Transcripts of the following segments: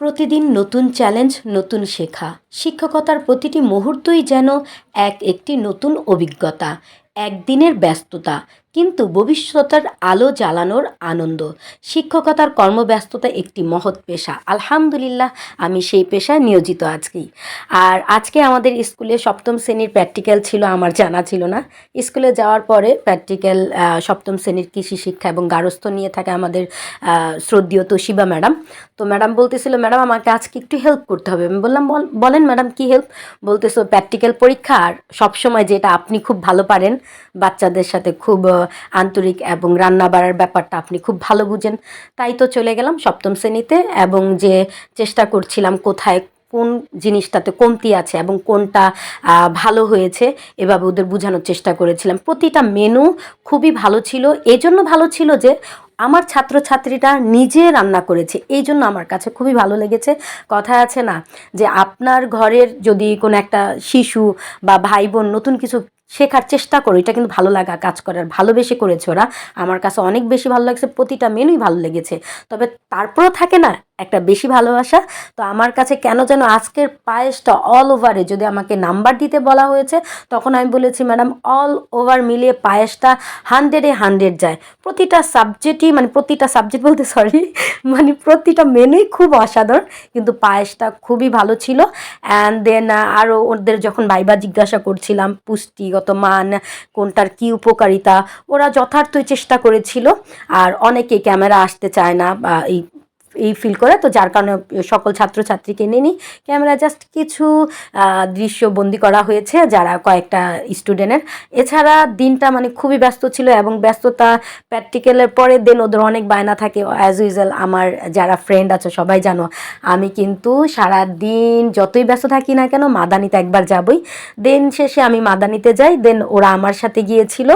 প্রতিদিন নতুন চ্যালেঞ্জ, নতুন শেখা। শিক্ষকতার প্রতিটি মুহূর্তই যেন এক একটি নতুন অভিজ্ঞতা, একদিনের ব্যস্ততা কিন্তু ভবিষ্যতের আলো জ্বালানোর আনন্দ। শিক্ষকতার কর্মব্যস্ততা একটি মহৎ পেশা। আলহামদুলিল্লাহ, আমি সেই পেশায় নিয়োজিত আজকেই। আর আজকে আমাদের স্কুলে সপ্তম শ্রেণির প্র্যাকটিক্যাল ছিল, আমার জানা ছিল না। স্কুলে যাওয়ার পরে প্র্যাকটিক্যাল সপ্তম শ্রেণির কৃষি শিক্ষা এবং গারস্থ নিয়ে থাকে আমাদের শ্রদ্ধেয় তোশিবা ম্যাডাম। তো ম্যাডাম বলতেছিল, ম্যাডাম, আমাকে আজকে একটু হেল্প করতে হবে। আমি বললাম, "বল- বলেন ম্যাডাম, কি হেল্প বলতেছো, প্র্যাকটিক্যাল পরীক্ষা। আর সবসময় যেটা আপনি খুব ভালো পারেন, বাচ্চাদের সাথে খুব আন্তরিক এবং রান্না বাড়ার ব্যাপারটা আপনি খুব ভালো বুঝেন। তাই তো চলে গেলাম সপ্তম শ্রেণীতে এবং যে চেষ্টা করছিলাম কোথায় কোন জিনিসটাতে কমতি আছে এবং কোনটা ভালো হয়েছে এভাবে ওদের বোঝানোর চেষ্টা করেছিলাম। প্রতিটা মেনু খুবই ভালো ছিল। এজন্য ভালো ছিল যে আমার ছাত্রছাত্রীরা নিজে রান্না করেছে। এই জন্য আমার কাছে খুবই ভালো লেগেছে। কথা আছে না যে আপনার ঘরের যদি কোনো একটা শিশু বা ভাই বোন নতুন কিছু শেখার চেষ্টা করো। এটা কিন্তু ভালো লাগা, কাজ করার। ভালোবেসে করেছে ওরা। আমার কাছে অনেক বেশি ভালো লাগছে। প্রতিটা মেনুই ভালো লেগেছে। তবে তারপরও থাকে না একটা বেশি ভালোবাসা। তো আমার কাছে কেন যেন আজকের পায়েসটা অল ওভারে যদি আমাকে নাম্বার দিতে বলা হয়েছে, তখন আমি বলেছি ম্যাডাম অল ওভার মিলিয়ে পায়েসটা হান্ড্রেডে হান্ড্রেড যায়। প্রতিটা সাবজেক্টই মানে প্রতিটা সাবজেক্ট বলতে সরি মানে প্রতিটা মেনুই খুব অসাধারণ, কিন্তু পায়েসটা খুবই ভালো ছিল। অ্যান্ড দেন আরও ওদের যখন বাইবা জিজ্ঞাসা করছিলাম, পুষ্টিগত মান, কোনটার কী উপকারিতা, ওরা যথার্থই চেষ্টা করেছিল। আর অনেকে ক্যামেরা আসতে চায় না, বা এই এই ফিল করে। তো যার কারণে সকল ছাত্রছাত্রীকে নিয়ে ক্যামেরা জাস্ট কিছু দৃশ্য বন্দি করা হয়েছে যারা কয়েকটা স্টুডেন্টের এছাড়া দিনটা মানে খুবই ব্যস্ত ছিল এবং ব্যস্ততা প্র্যাকটিক্যালের পরে দেন ওদের অনেক বায়না থাকে। অ্যাজ ইউজুয়াল আমার যারা ফ্রেন্ড আছে, সবাই জানো, আমি কিন্তু সারা দিন যতই ব্যস্ত থাকি না কেন, মাদানিতে একবার যাবই। দেন শেষে আমি মাদানিতে যাই দেন ওরা আমার সাথে গিয়েছিল।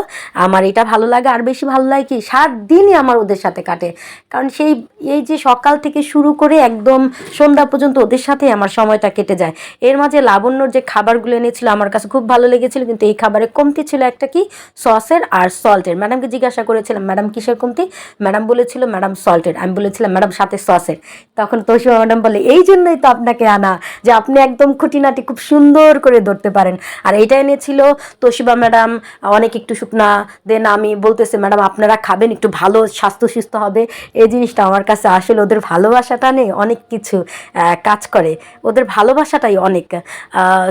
আমার এটা ভালো লাগে, আর বেশি ভালো লাগে কি, সাত দিনই আমার ওদের সাথে কাটে। কারণ সেই, এই যে সকাল থেকে শুরু করে একদম সন্ধ্যা পর্যন্ত ওদের সাথেই আমার সময়টা কেটে যায়। এর মাঝে লাবণ্যর যে খাবারগুলো এনেছিল আমার কাছে খুব ভালো লেগেছিল, কিন্তু এই খাবারে কমতি ছিল একটা কি? সসের আর সল্টের ম্যাডামকে জিজ্ঞাসা করেছিলাম ম্যাডাম কিসের কমতি? ম্যাডাম বলেছিল ম্যাডাম সল্টের আমি বলেছিলাম ম্যাডাম সাথে সসের। তখন তোষিমা ম্যাডাম বলে এই জন্যই তো আপনাকে আনা, যে আপনি একদম খুঁটিনাটি খুব সুন্দর করে ধরতে পারেন। আর এটা এনেছিল তোশিবা ম্যাডাম অনেক একটু শুকনা দেন আমি বলতেছে ম্যাডাম আপনারা খাবেন, একটু ভালো স্বাস্থ্য সুস্থ হবে। এই জিনিসটা আমার কাছে আসলে ওদের ভালোবাসাটা নেই অনেক কিছু কাজ করে। ওদের ভালোবাসাটাই অনেক।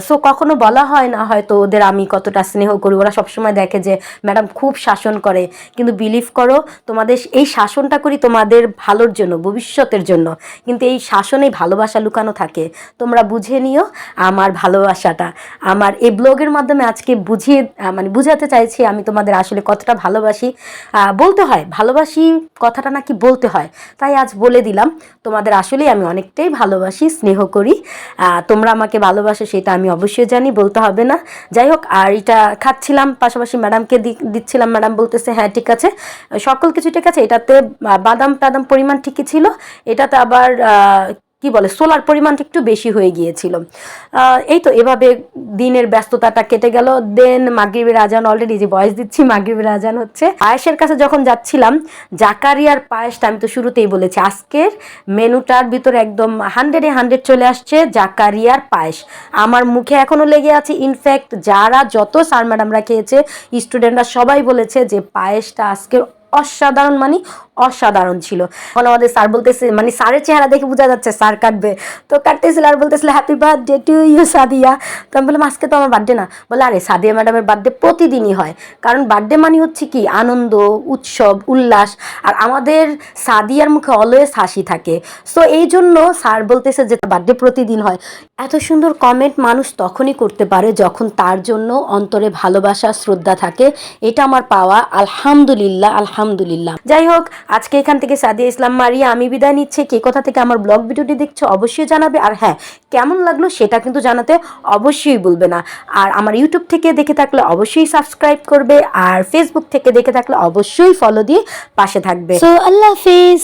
সো কখনো বলা হয় না হয়তো ওদের আমি কতটা স্নেহ করি। ওরা সবসময় দেখে যে, ম্যাডাম খুব শাসন করে। কিন্তু বিলিভ করো, তোমাদের এই শাসনটা করি তোমাদের ভালোর জন্য, ভবিষ্যতের জন্য। কিন্তু এই শাসনেই ভালোবাসা লুকানো থাকে। তোমরা বুঝে নিও আমার ভালোবাসাটা। আমার এই ব্লগের মাধ্যমে আজকে বুঝিয়ে মানে বুঝাতে চাইছি আমি তোমাদের আসলে কতটা ভালোবাসি। বলতে হয়, ভালোবাসি কথাটা নাকি বলতে হয়। তাই আজ বলে দিলাম। তোমাদের আসলে আমি অনেকটাই ভালোবাসি, স্নেহ করি। তোমরা আমাকে ভালোবাসো, সেটা আমি অবশ্যই জানি, বলতে হবে না। যাই হোক, আর এটা খাচ্ছিলাম, পাশাপাশি ম্যাডামকে দিচ্ছিলাম। ম্যাডাম বলতেছে হ্যাঁ ঠিক আছে। সকল কিছু ঠিক আছে, এটাতে বাদাম টাদাম পরিমাণ ঠিকই ছিল। এটাতে আবার কি বলে সোলার পরিমাণটা একটু বেশি হয়ে গিয়েছিল। এই তো এভাবে দিনের ব্যস্ততাটা কেটে গেল। দেন মাগরিবের আজান অলরেডি যে বয়স দিচ্ছি মাগরিবের আজান হচ্ছে। পায়েসের কাছে যখন যাচ্ছিলাম, জাকারিয়ার পায়েসটা আমি তো শুরুতেই বলেছি, আজকের মেনুটার ভিতরে একদম হান্ড্রেডে হান্ড্রেড চলে আসছে জাকারিয়ার পায়েস। আমার মুখে এখনও লেগে আছে ইনফ্যাক্ট যারা যত স্যার ম্যাডামরা খেয়েছে স্টুডেন্টরা সবাই বলেছে যে পায়েসটা আজকের অসাধারণ মানে অসাধারণ ছিল। এখন আমাদের স্যার বলতেছে মানে স্যারের চেহারা দেখে বোঝা যাচ্ছে স্যার কাটবে। তো কাটতেছিল আর বলতেছিল happy birthday to you Sadia. তো আমি বললাম, আজকে তো আমার বার্থডে না। বলে, আরে, সাদিয়া ম্যাডামের বার্থডে প্রতিদিনই হয়। কারণ বার্থডে মানে হচ্ছে কি? আনন্দ, উৎসব, উল্লাস। আর আমাদের সাদিয়ার মুখে অলওয়েজ হাসি থাকে। সো এই জন্য স্যার বলতেছে যে বার্থডে প্রতিদিন হয়। এত সুন্দর কমেন্ট মানুষ তখনই করতে পারে যখন তার জন্য অন্তরে ভালোবাসা, শ্রদ্ধা থাকে। এটা আমার পাওয়া, আলহামদুলিল্লাহ আলহামদুলিল্লাহ। যাই হোক আজকে এখান থেকে সাদিয়া ইসলাম মারিয়া, আমি বিদায় নিচ্ছে। কে কোথা থেকে আমার ব্লগ ভিডিওটি দেখছ অবশ্যই জানাবে। আর হ্যাঁ কেমন লাগল সেটা কিন্তু জানাতে অবশ্যই বলবে না। আর আমার ইউটিউব থেকে দেখে থাকলে অবশ্যই সাবস্ক্রাইব করবে। আর ফেসবুক থেকে দেখে থাকলে অবশ্যই ফলো দিয়ে পাশে থাকবে। সো আল্লাহ হাফিজ।